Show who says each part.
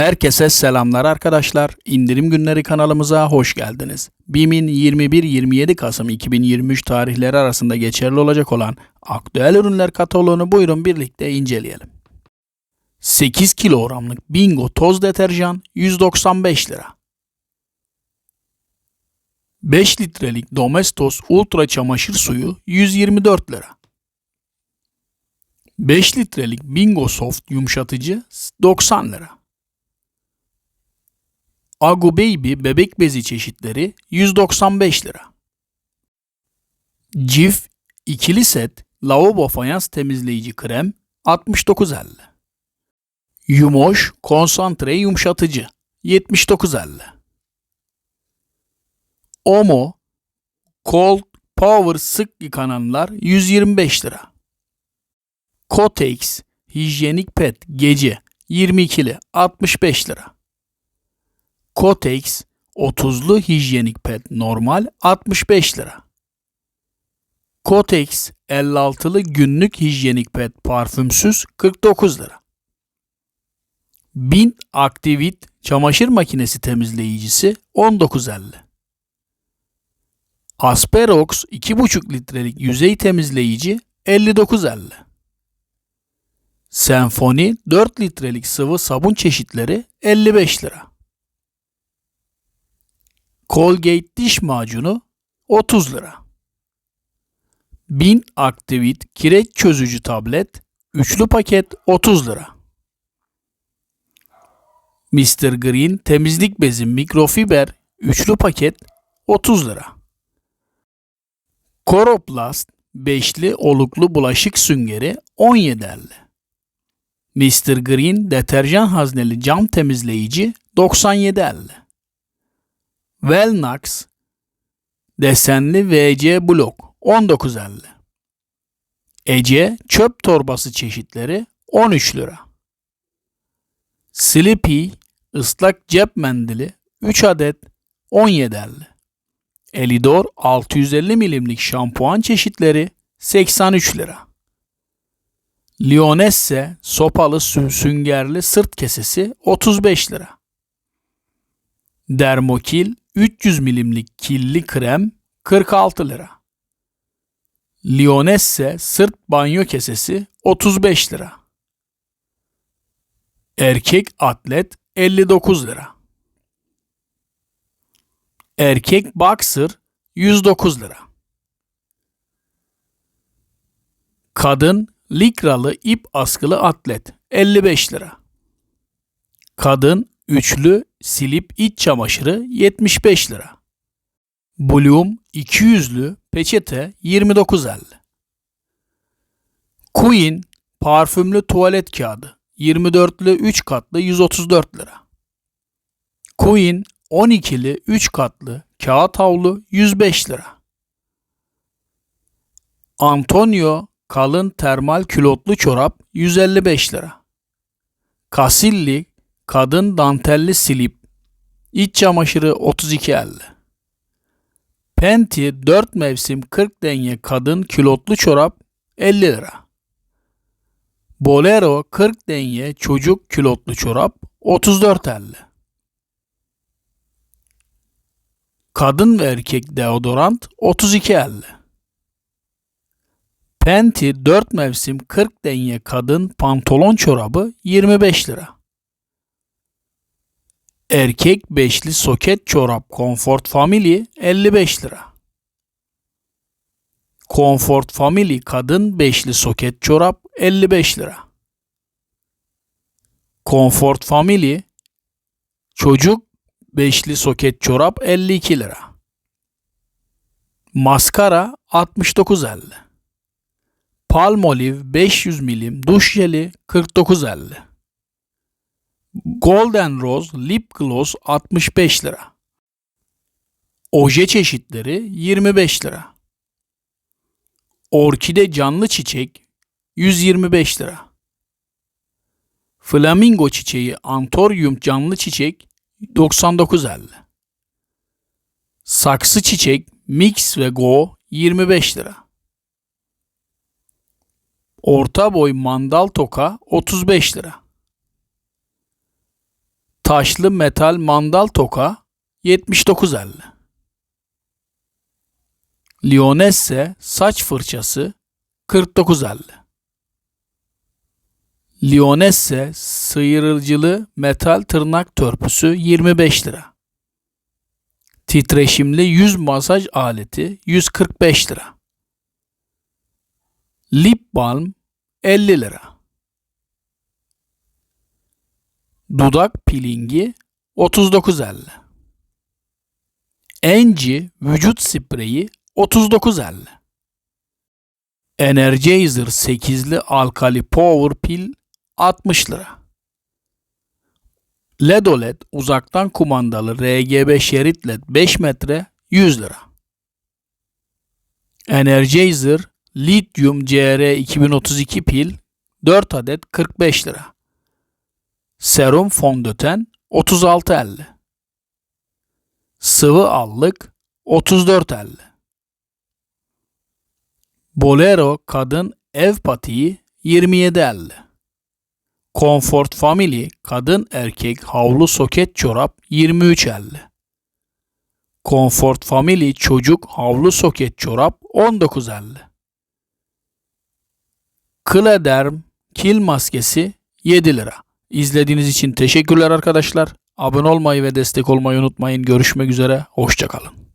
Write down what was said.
Speaker 1: Herkese selamlar arkadaşlar. İndirim günleri kanalımıza hoş geldiniz. BİM'in 21-27 Kasım 2023 tarihleri arasında geçerli olacak olan aktüel ürünler kataloğunu buyurun birlikte inceleyelim. 8 kilogramlık Bingo toz deterjan 195 lira. 5 litrelik Domestos Ultra çamaşır suyu 124 lira. 5 litrelik Bingo Soft yumuşatıcı 90 lira. Agu Baby bebek bezi çeşitleri 195 lira. Cif ikili set lavabo fayans temizleyici krem 69.50. Yumoş konsantre yumuşatıcı 79.50. Omo Cold Power sık yıkananlar 125 lira. Kotex hijyenik pet gece 22'li 65 lira. Kotex 30'lu hijyenik pet normal 65 lira. Kotex 56'lı günlük hijyenik pet parfümsüz 49 lira. Bin Activit çamaşır makinesi temizleyicisi 19.50. Asperox 2,5 litrelik yüzey temizleyici 59.50. Senfoni 4 litrelik sıvı sabun çeşitleri 55 lira. Colgate diş macunu 30 lira. 1000 Activit kireç çözücü tablet üçlü paket 30 lira. Mr. Green temizlik bezi mikrofiber üçlü paket 30 lira. Coroplast beşli oluklu bulaşık süngeri 17.50. Mr. Green deterjan hazneli cam temizleyici 97.50. Velnax desenli VC blok 19.50. Ece çöp torbası çeşitleri 13 lira. Sleepy ıslak cep mendili 3 adet 17.50. Elidor 650 milimlik şampuan çeşitleri 83 lira. Lionesse sopalı süngerli sırt kesesi 35 lira. Dermokil 300 milimlik killi krem 46 lira. Lionesse sırt banyo kesesi 35 lira. Erkek atlet 59 lira. Erkek boxer 109 lira. Kadın likralı ip askılı atlet 55 lira. Kadın üçlü silip iç çamaşırı 75 lira. Bloom 200'lü peçete 29.50. Queen parfümlü tuvalet kağıdı 24'lü 3 katlı 134 lira. Queen 12'li 3 katlı kağıt havlu 105 lira. Antonio kalın termal külotlu çorap 155 lira. Casilli kadın dantelli silip iç çamaşırı 32.50. Penti 4 mevsim 40 denye kadın külotlu çorap 50 lira. Bolero 40 denye çocuk külotlu çorap 34.50. Kadın ve erkek deodorant 32.50. Penti 4 mevsim 40 denye kadın pantolon çorabı 25 lira. Erkek beşli soket çorap Comfort Family 55 lira. Comfort Family kadın beşli soket çorap 55 lira. Comfort Family çocuk beşli soket çorap 52 lira. Maskara 69.50. Palmolive 500 milim duş jeli 49.50. Golden Rose Lip Gloss 65 lira. Oje çeşitleri 25 lira. Orkide canlı çiçek 125 lira. Flamingo çiçeği Antorium canlı çiçek 99.50. Saksı çiçek Mix ve Go 25 lira. Orta boy mandal toka 35 lira. Taşlı metal mandal toka 79.50. Lionesse saç fırçası 49.50. Lionesse sıyrılcılı metal tırnak törpüsü 25 lira. Titreşimli yüz masaj aleti 145 lira. Lip balm 50 lira. Dudak pilingi 39.50. Enci vücut spreyi 39.50. Energizer 8'li alkali power pil 60 lira. LED OLED uzaktan kumandalı RGB şerit LED 5 metre 100 lira. Energizer Lithium CR 2032 pil 4 adet 45 lira. Serum fondöten 36.50. Sıvı allık 34.50. Bolero kadın ev patiği 27.50. Comfort Family kadın erkek havlu soket çorap 23.50. Comfort Family çocuk havlu soket çorap 19.50. Klederm kil maskesi 7 lira. İzlediğiniz için teşekkürler arkadaşlar. Abone olmayı ve destek olmayı unutmayın. Görüşmek üzere. Hoşçakalın.